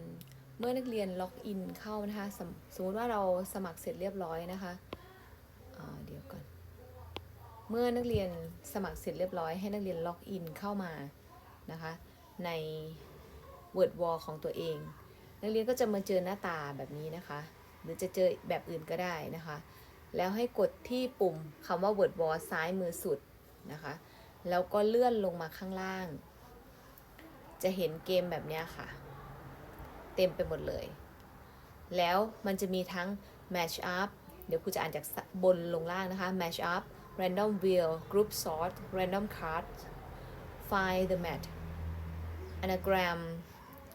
มเมื่อนักเรียนล็อกอินเข้านะคะสมสมมติว่าเราสมัครเสร็จเรียบร้อยนะคะเดี๋ยวก่อน เมื่อนักเรียนสมัครเสร็จเรียบร้อยให้นักเรียนล็อกอินเข้ามานะคะใน Word Wall ของตัวเอง นักเรียนก็จะมาเจอหน้าตาแบบนี้นะคะ หรือจะเจอแบบอื่นก็ได้นะคะ แล้วให้กดที่ปุ่มคำว่า Word Wall ซ้ายมือสุดนะคะ แล้วก็เลื่อนลงมาข้างล่าง จะเห็นเกมแบบนี้ค่ะ เต็มไปหมดเลย แล้วมันจะมีทั้ง match up เดี๋ยวครูจะอ่านจากบนลงล่างนะคะ match up random wheel group sort random card find the match anagram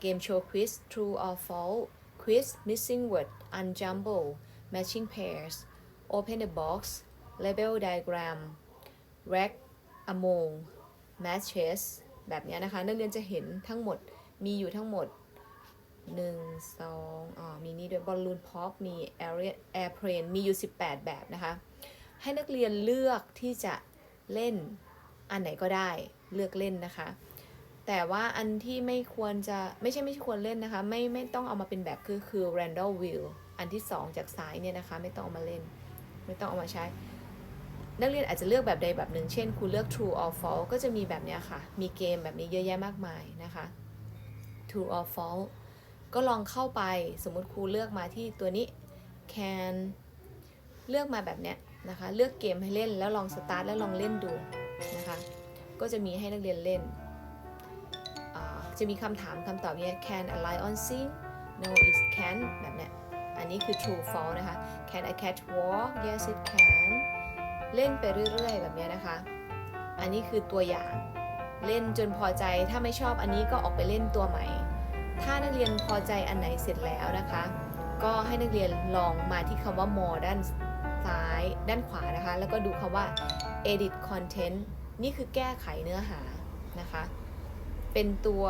game show quiz true or false quiz missing word unjumble matching pairs open the box label diagram rack among matches แบบเนี้ยนะคะ นักเรียนจะเห็นทั้งหมดมีอยู่ทั้งหมด หนึ่งสองอ๋อมีนี่ด้วยบอลลูนพ็อปมีแอร์แอร์เพลนมีอยู่ 18 แบบนะคะ ให้นักเรียนเลือกที่จะเล่นอันไหนก็ได้เลือกเล่นนะคะ แต่ว่าอันที่ไม่ควรจะไม่ใช่ไม่ควรเล่นนะคะ ไม่ไม่ต้องเอามาเป็นแบบคือคือ random wheel อันที่ 2 จากซ้ายเนี่ยนะคะ ไม่ต้องเอามาเล่น ไม่ต้องเอามาใช้ นักเรียนอาจจะเลือกแบบใดแบบหนึ่ง เช่นครูเลือก true or false ก็จะมีแบบเนี้ยค่ะ มีเกมแบบนี้เยอะแยะมากมายนะคะ true or false ก็ลองเข้าไปสมมุติครูเลือกมาที่ตัวนี้ can เลือกมาแบบเนี้ยนะคะ เลือกเกมให้เล่นแล้วลองสตาร์ทแล้วลองเล่นดูนะคะ ก็จะมีให้นักเรียนเล่น จะมีคำถามคำตอบเนี้ย can a lion sing no it can แบบเนี้ย อันนี้คือ true false นะคะ can a cat walk yes it can เล่นไปเรื่อย ๆ แบบเนี้ยนะคะ อันนี้คือตัวอย่าง เล่นจนพอใจ ถ้าไม่ชอบอันนี้ก็ออกไปเล่นตัวใหม่ ถ้านักเรียนพอใจอันไหนเสร็จแล้วนะคะ ก็ให้นักเรียนลองมาที่คำว่า more ด้านซ้ายด้านขวานะคะ แล้วก็ดูคำว่า edit content นี่คือแก้ไขเนื้อหานะคะ เป็นตัว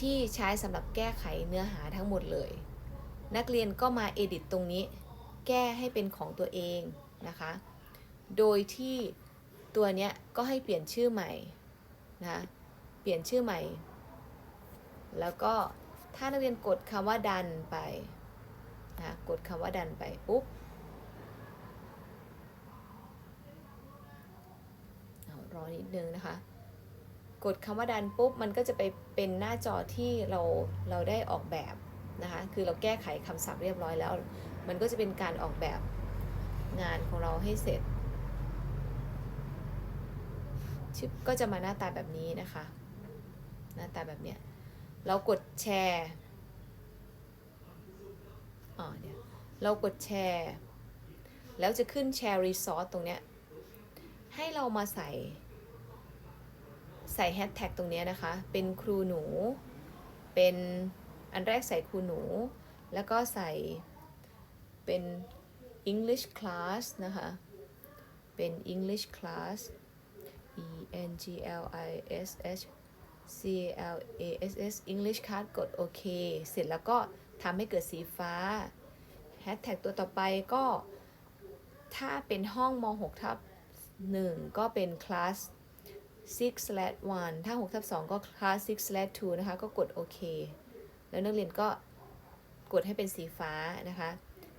ที่ใช้สำหรับแก้ไขเนื้อหาทั้งหมดเลย นักเรียนก็มา edit ตรงนี้ แก้ให้เป็นของตัวเองนะคะ โดยที่ตัวเนี้ยก็ให้เปลี่ยนชื่อใหม่นะ เปลี่ยนชื่อใหม่ แล้วก็ถ้านักเรียนกดคำว่าดันไปนะกดคำว่าดันไปปุ๊บเอารอนิดนึงนะคะ กดคำว่าดันปุ๊บมันก็จะไปเป็นหน้าจอที่เราเราได้ออกแบบนะคะ คือเราแก้ไขคำศัพท์เรียบร้อยแล้ว มันก็จะเป็นการออกแบบงานของเราให้เสร็จชึบก็จะมาหน้าตาแบบนี้นะคะ หน้าตาแบบเนี้ย เรากดแชร์อ๋อเดี๋ยวเรากดแชร์ แล้วจะขึ้นแชร์รีซอสตรงเนี้ย ให้เรามาใส่ ใส่แฮชแท็กตรงเนี้ยนะคะ เป็นครูหนู เป็นอันแรกใส่ครูหนู แล้วก็ใส่เป็น English class นะคะ เป็น English class E N G L I S H C L A S S English card กดโอเค เสร็จแล้วก็ทำให้เกิดสีฟ้าแฮชแท็กตัวต่อไปก็ ถ้าเป็นห้องม6ทับ1ก็เป็นคลาส6 slash 1ถ้า6ทับ2ก็คลาส6 slash 2นะคะ ก็กดโอเค แล้วนักเรียนก็กดให้เป็นสีฟ้านะคะ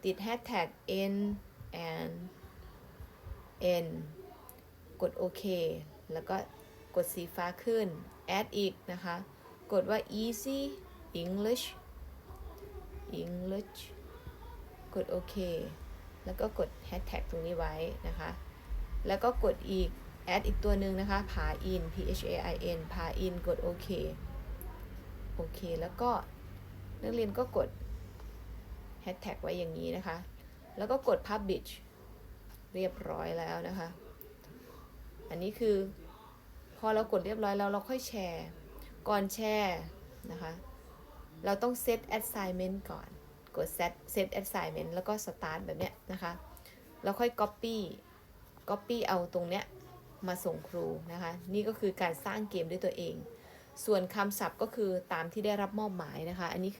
ติดแฮชแท็ก n and n กดโอเค แล้วก็ ดสีฟ้าขึ้น add อีกนะคะ กดว่า easy English English กดโอเค แล้วก็กด hashtag ตรงนี้ไว้นะคะ แล้วก็กดอีก add อีกตัวหนึ่งนะคะ ผา in p h a i n ผา in กดโอเค โอเค แล้วก็นักเรียนก็กด hashtag ไว้อย่างนี้นะคะ แล้วก็กด publish เรียบร้อยแล้วนะคะ อันนี้คือ พอเรากดเรียบร้อยแล้วเราค่อยแชร์ ก่อนแชร์นะคะ เราต้อง set assignment ก่อน กด set set assignment แล้วก็ start แบบเนี้ยนะคะ แล้วค่อย copy copy เอาตรงเนี้ยมาส่งครูนะคะ นี่ก็คือการสร้างเกมด้วยตัวเอง ส่วนคำศัพท์ก็คือตามที่ได้รับมอบหมายนะคะ อันนี้